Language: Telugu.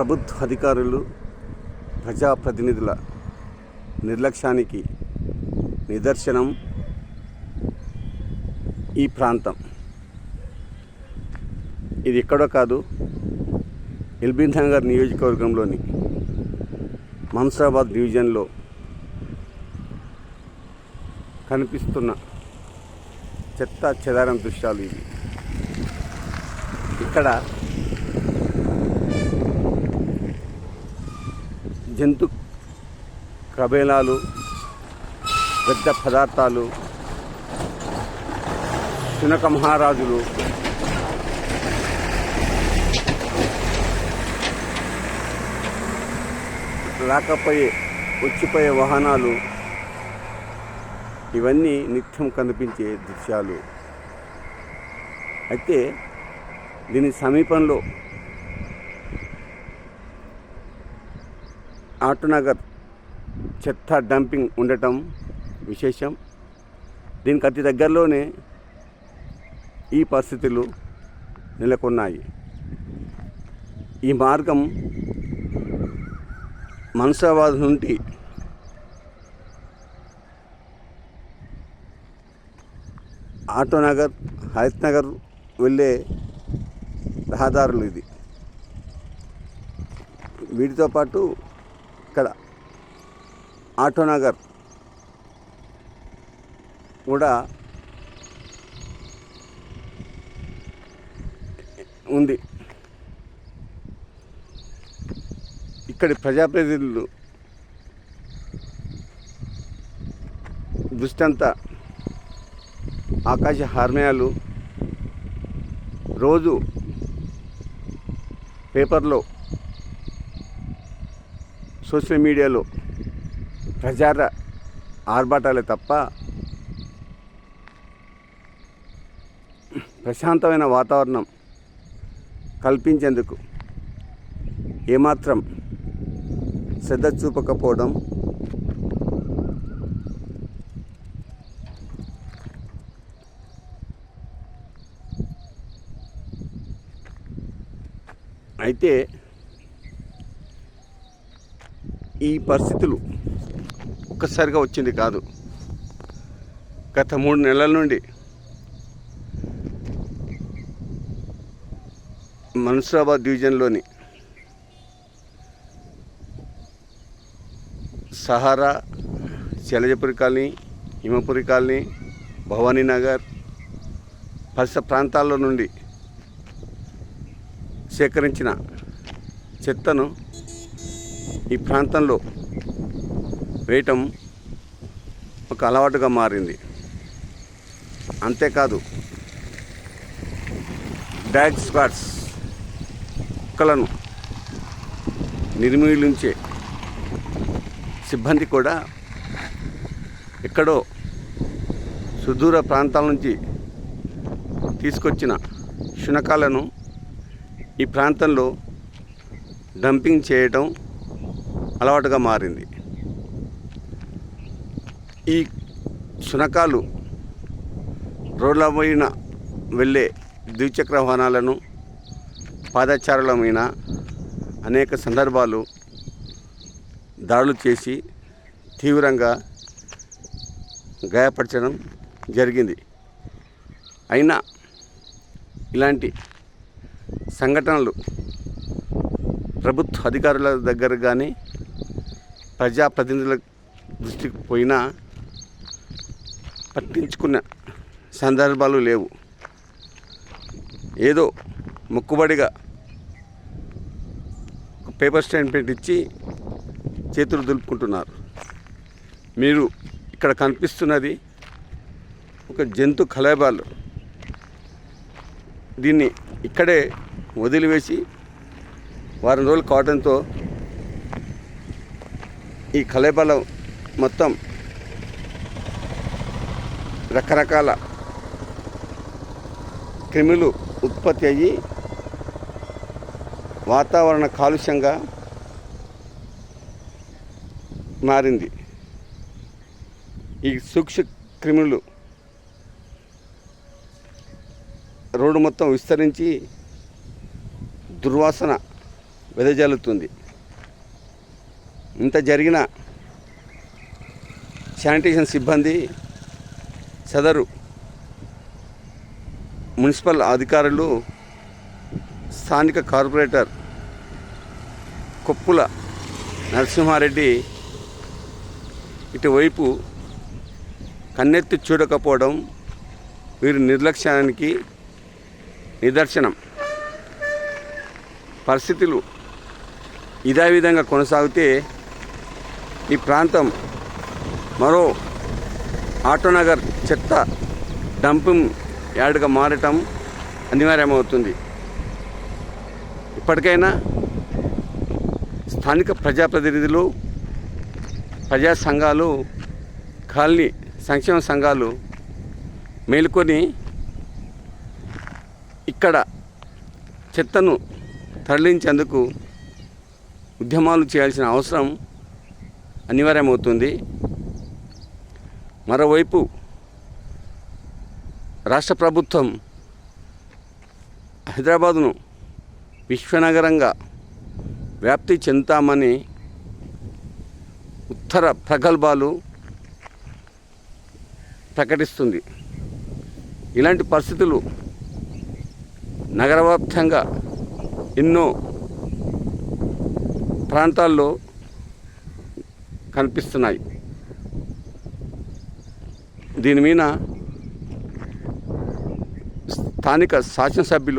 ప్రభుత్వ అధికారులు ప్రజాప్రతినిధుల నిర్లక్ష్యానికి నిదర్శనం ఈ ప్రాంతం. ఇది ఎక్కడో కాదు ఎల్బీ నగర్ నియోజకవర్గంలోని మన్సాబాద్ డివిజన్లో కనిపిస్తున్న చెత్త చెదారం దృశ్యాలు ఇవి. ఇక్కడ జంతు కబేలాలు పెద్ద పదార్థాలు శునక మహారాజులు రాకపోయే వచ్చిపోయే వాహనాలు ఇవన్నీ నిత్యం కనిపించే దృశ్యాలు. అయితే దీని సమీపంలో ఆటోనగర్ చెత్త డంపింగ్ ఉండటం విశేషం. దీనికి అతి దగ్గరలోనే ఈ పరిస్థితులు నెలకొన్నాయి. ఈ మార్గం మనసాబాద్ నుండి ఆటోనగర్ హయత్ నగర్ వెళ్ళే రహదారులు ఇది. వీటితో పాటు ఇక్కడ ఆటోనగర్ కూడా ఉంది. ఇక్కడి ప్రజాప్రతినిధులు దృష్టంతా ఆకాశ హార్మయాలు రోజు పేపర్లో సోషల్ మీడియాలో ప్రచార ఆర్భాటాలే తప్ప ప్రశాంతమైన వాతావరణం కల్పించేందుకు ఏమాత్రం శ్రద్ధ చూపకపోవడం అయితే ఈ పరిస్థితులు ఒక్కసారిగా వచ్చింది కాదు. గత మూడు నెలల నుండి మన్సూరాబాద్ డివిజన్లోని సహారా శైలజపురి కాలనీ హిమపురి కాలనీ భవానీ నగర్ పరిసర ప్రాంతాల్లో నుండి సేకరించిన చెత్తను ఈ ప్రాంతంలో వేయటం ఒక అలవాటుగా మారింది. అంతేకాదు డాగ్ స్క్వాడ్స్ కుక్కలను నిర్మూలించే సిబ్బంది కూడా ఎక్కడో సుదూర ప్రాంతాల నుంచి తీసుకొచ్చిన శునకాలను ఈ ప్రాంతంలో డంపింగ్ చేయటం అలవాటుగా మారింది. ఈ శునకాలు రోడ్ల పైన వెళ్ళే ద్విచక్ర వాహనాలను పాదచారుల మీద అనేక సందర్భాలు దాడులు చేసి తీవ్రంగా గాయపరచడం జరిగింది. అయినా ఇలాంటి సంఘటనలు ప్రభుత్వ అధికారుల దగ్గర కానీ ప్రజాప్రతినిధుల దృష్టికి పోయినా పట్టించుకున్న సందర్భాలు లేవు. ఏదో మొక్కుబడిగా ఒక పేపర్ స్టాండ్ ఇచ్చి చేతులు దులుపుకుంటున్నారు. మీరు ఇక్కడ కనిపిస్తున్నది ఒక జంతు కళాభాలు దీన్ని ఇక్కడే వదిలివేసి వారం రోజులు కావడంతో ఈ కలేబాల మొత్తం రకరకాల క్రిములు ఉత్పత్తి అయ్యి వాతావరణ కాలుష్యంగా మారింది. ఈ సూక్ష్మ క్రిములు రోడ్డు మొత్తం విస్తరించి దుర్వాసన వెదజల్లుతుంది. ఇంత జరిగిన శానిటేషన్ సిబ్బంది సదరు మున్సిపల్ అధికారులు స్థానిక కార్పొరేటర్ కొప్పుల నరసింహారెడ్డి ఇటువైపు కన్నెత్తి చూడకపోవడం వీరి నిర్లక్ష్యానికి నిదర్శనం. పరిస్థితులు ఇదే విధంగా కొనసాగితే ఈ ప్రాంతం మరో ఆటోనగర్ చెత్త డంపింగ్ యార్డ్గా మారటం అనివార్యమవుతుంది. ఇప్పటికైనా స్థానిక ప్రజాప్రతినిధులు ప్రజా సంఘాలు కాలనీ సంక్షేమ సంఘాలు మేలుకొని ఇక్కడ చెత్తను తరలించేందుకు ఉద్యమాలు చేయాల్సిన అవసరం అనివార్యమవుతుంది. మరోవైపు రాష్ట్ర ప్రభుత్వం హైదరాబాదును విశ్వనగరంగా వ్యాప్తి చెందుతామని ఉత్తర ప్రగల్భాలు ప్రకటిస్తుంది. ఇలాంటి పరిస్థితులు నగరవ్యాప్తంగా ఎన్నో ప్రాంతాల్లో కనిపిస్తున్నాయి. దీని మీద స్థానిక శాసనసభ్యులు